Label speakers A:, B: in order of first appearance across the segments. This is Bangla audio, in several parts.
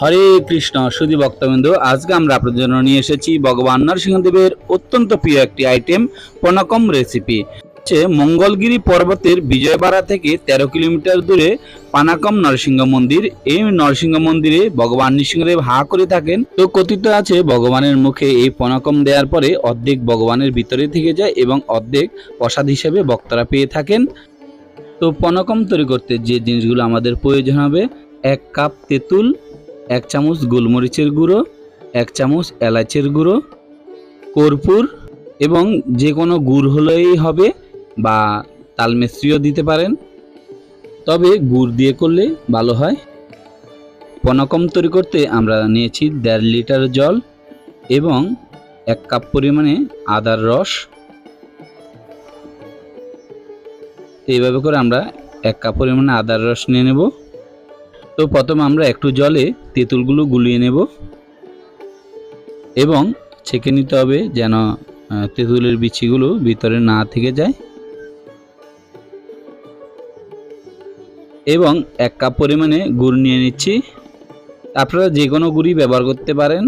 A: হরে কৃষ্ণ, সুধী ভক্তবিন্দু, আজকে আমরা আপনাদের জন্য নিয়ে এসেছি ভগবান নরসিংহদেবের অত্যন্ত প্রিয় একটি আইটেম পনকম রেসিপি হচ্ছে মঙ্গলগিরি পর্বতের বিজয়বাড়া থেকে তেরো কিলোমিটার দূরে পানাকম নরসিংহ মন্দির। এই নরসিংহ মন্দিরে ভগবান নৃসিংহদেব হা করে থাকেন। তো কথিত আছে, ভগবানের মুখে এই পনাকম দেওয়ার পরে অর্ধেক ভগবানের ভিতরে থেকে যায় এবং অর্ধেক প্রসাদ হিসেবে বক্তারা পেয়ে থাকেন। তো পনকম তৈরি করতে যে জিনিসগুলো আমাদের প্রয়োজন হবে, এক কাপ তেঁতুল এক চামচ গোলমরিচের গুঁড়ো, এক চামচ এলাচের গুঁড়ো, কর্পূর এবং যে কোনো গুড় হলেই হবে বা তালমিস্ত্রিও দিতে পারেন। তবে গুড় দিয়ে করলে ভালো হয়। পনকম তৈরি করতে আমরা নিয়েছি দেড় লিটার জল এবং এক কাপ পরিমাণে আদার রস। এইভাবে করে আমরা এক কাপ পরিমাণে আদার রস নিয়ে নেব। তো প্রথম আমরা একটু জলে তেঁতুলগুলো গুলিয়ে নেব এবং ছেঁকে নিতে হবে যেন তেঁতুলের বিচিগুলো ভিতরে না থেকে যায়। এবং এক কাপ পরিমাণে গুড় নিয়ে নিচ্ছি। আপনারা যে কোনো গুড়ই ব্যবহার করতে পারেন।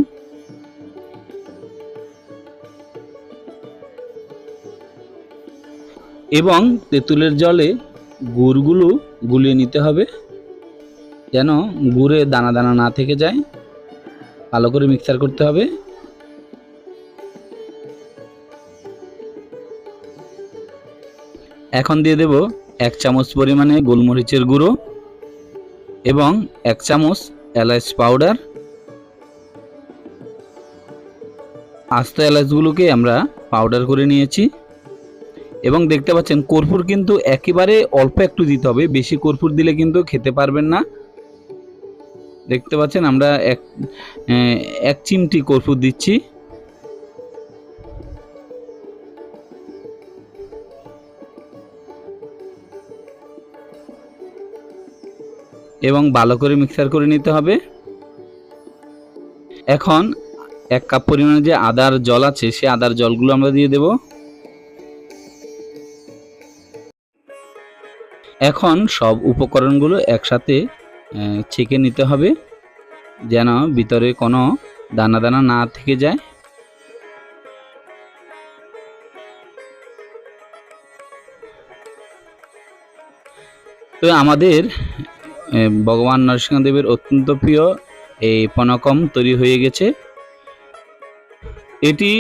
A: এবং তেঁতুলের জলে গুড়গুলো গুলিয়ে নিতে হবে। যেন গুড়ে দানা দানা না থেকে যায়। ভালো করে মিক্সার করতে হবে। এখন দিয়ে দেব এক চামচ পরিমাণে গোলমরিচের গুঁড়ো এবং এক চামচ এলাচ পাউডার আস্ত এলাচগুলোকে আমরা পাউডার করে নিয়েছি। এবং দেখতে পাচ্ছেন কর্পূর কিন্তু একেবারে অল্প একটু দিতে হবে। বেশি কর্পূর দিলে কিন্তু খেতে পারবেন না। দেখতে পাচ্ছেন, আমরা এক এক চিমটি কর্পূর দিচ্ছি। এবং ভালো করে মিক্সার করে নিতে হবে। এখন এক কাপ পরিমাণে যে আদার জল আছে, সে আদার জলগুলো আমরা দিয়ে দেব। এখন সব উপকরণগুলো একসাথে ছেঁকে নিতে হবে। যেন ভিতরে কোনো দানা দানা না থেকে যায়। তো আমাদের ভগবান নরসিংহদেবের অত্যন্ত প্রিয় এই পনকম তৈরি হয়ে গেছে। এটি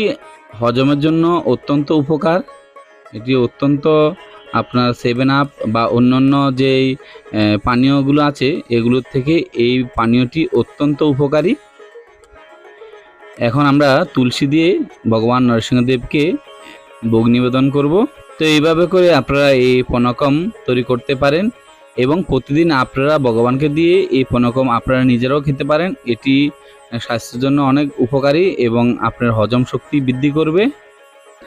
A: হজমের জন্য অত্যন্ত উপকার, এটি অত্যন্ত আপনার সেভেন আপ বা অন্যান্য যেই পানীয়গুলো আছে, এগুলোর থেকে এই পানীয়টি অত্যন্ত উপকারী। এখন আমরা তুলসী দিয়ে ভগবান নরসিংহদেবকে ভোগ নিবেদন করব। তো এইভাবে করে আপনারা এই পনকম তৈরি করতে পারেন এবং প্রতিদিন আপনারা ভগবানকে দিয়ে এই পনকম আপনারা নিজেরাও খেতে পারেন। এটি স্বাস্থ্যের জন্য অনেক উপকারী এবং আপনার হজম শক্তি বৃদ্ধি করবে।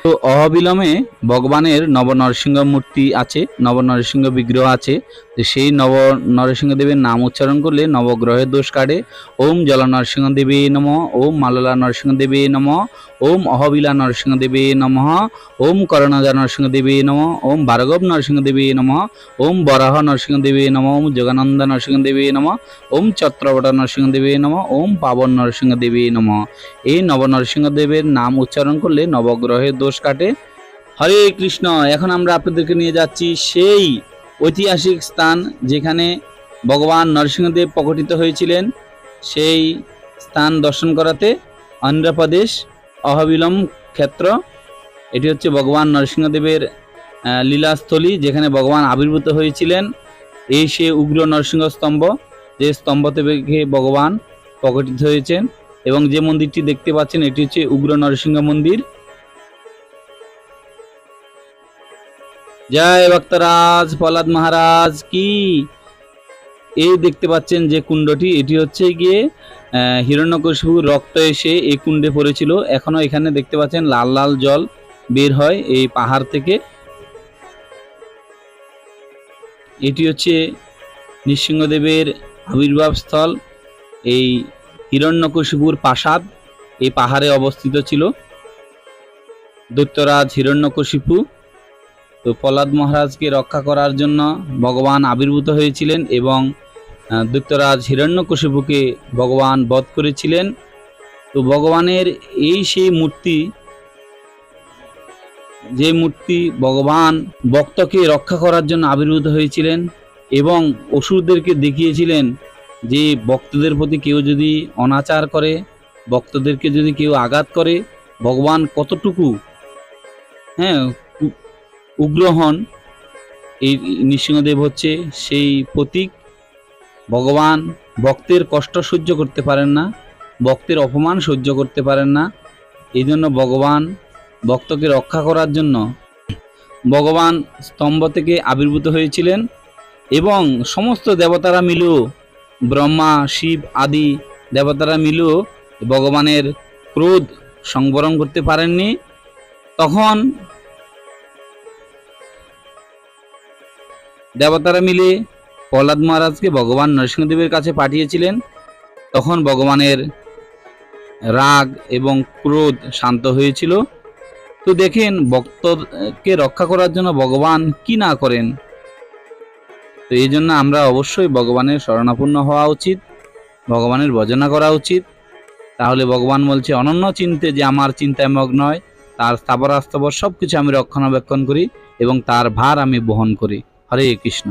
A: তো অবিলম্বে ভগবানের নবনরসিংহ মূর্তি আছে নবনরসিংহ বিগ্রহ আছে তো সেই নব নরসিংহ দেবের নাম উচ্চারণ করলে নবগ্রহের দোষ কাটে। ওম জল নরসিংহ দেবে নম, ওম মাললা নরসিংহ দেবে নম, ওম অহবিলা নরসিংহ দেবে নম, ওম করণজা নরসিংহ দেবে নম, ওম ভার্গব নরসিংহ দেবে নম, ওম বরাহ নরসিংহ দেবে নম, ওম যোগানন্দ নরসিংহ দেবে নম, ওম চত্রবট নরসিংহ দেবে নম, ওম পাবন নরসিংহ দেবে নম। এই নব নরসিংহদেবের নাম উচ্চারণ করলে নবগ্রহের দোষ কাটে। হরে কৃষ্ণ, এখন আমরা আপনাদেরকে নিয়ে যাচ্ছি সেই ঐতিহাসিক স্থান যেখানে ভগবান নরসিংহদেব প্রকটিত হয়েছিলেন, সেই স্থান দর্শন করাতে অন্ধ্রপ্রদেশ অহবিলম ক্ষেত্র। এটি হচ্ছে ভগবান নরসিংহদেবের লীলাস্থলী যেখানে ভগবান আবির্ভূত হয়েছিলেন। এই সে উগ্র নরসিংহ স্তম্ভ, যে স্তম্ভ থেকে ভগবান প্রকটিত হয়েছেন। এবং যে মন্দিরটি দেখতে পাচ্ছেন, এটি হচ্ছে উগ্র নরসিংহ মন্দির। জয় ভক্তরাজ প্রহ্লাদ মহারাজ কি? এই দেখতে পাচ্ছেন যে কুণ্ডটি, এটি হচ্ছে গিয়ে হিরণ্যকশিপুর রক্ত এসে এই কুণ্ডে পড়েছিল। এখনও এখানে দেখতে পাচ্ছেন লাল লাল জল বের হয় এই পাহাড় থেকে। এটি হচ্ছে নৃসিংহদেবের আবির্ভাব স্থল, এই হিরণ্যকশিপুর প্রাসাদ এই পাহাড়ে অবস্থিত ছিল। দৈত্যরাজ হিরণ্যকশিপু তো প্রহ্লাদ মহারাজকে রক্ষা করার জন্য ভগবান আবির্ভূত হয়েছিলেন এবং দৈত্যরাজ হিরণ্যকশিপুকে ভগবান বধ করেছিলেন। তো ভগবানের এই সেই মূর্তি, যে মূর্তি ভগবান ভক্তকে রক্ষা করার জন্য আবির্ভূত হয়েছিলেন এবং অসুরদেরকে দেখিয়েছিলেন যে ভক্তদের প্রতি কেউ যদি অনাচার করে, ভক্তদেরকে যদি কেউ আঘাত করে, ভগবান কতটুকু হ্যাঁ উগ্র হন, এই নৃসিংহদেব হচ্ছে সেই প্রতীক। ভগবান ভক্তের কষ্ট সহ্য করতে পারেন না, ভক্তের অপমান সহ্য করতে পারেন না। এই জন্য ভগবান ভক্তকে রক্ষা করার জন্য ভগবান স্তম্ভ থেকে আবির্ভূত হয়েছিলেন এবং সমস্ত দেবতারা মিলেও ব্রহ্মা, শিব আদি দেবতারা মিলেও ভগবানের ক্রোধ সংবরণ করতে পারেননি। তখন দেবতারা মিলে প্রহ্লাদ মহারাজকে ভগবান নরসিংহদেবের কাছে পাঠিয়েছিলেন। তখন ভগবানের রাগ এবং ক্রোধ শান্ত হয়েছিল। তো দেখেন, ভক্তকে রক্ষা করার জন্য ভগবান কি না করেন। তো এই জন্য আমরা অবশ্যই ভগবানের শরণাপন্ন হওয়া উচিত, ভগবানের ভজনা করা উচিত। তাহলে ভগবান বলছে, অনন্য চিন্তে যে আমার চিন্তায় মগ্ন হয় তার স্থাবর সব কিছু আমি রক্ষণাবেক্ষণ করি এবং তার ভার আমি বহন করি। হরে কৃষ্ণ।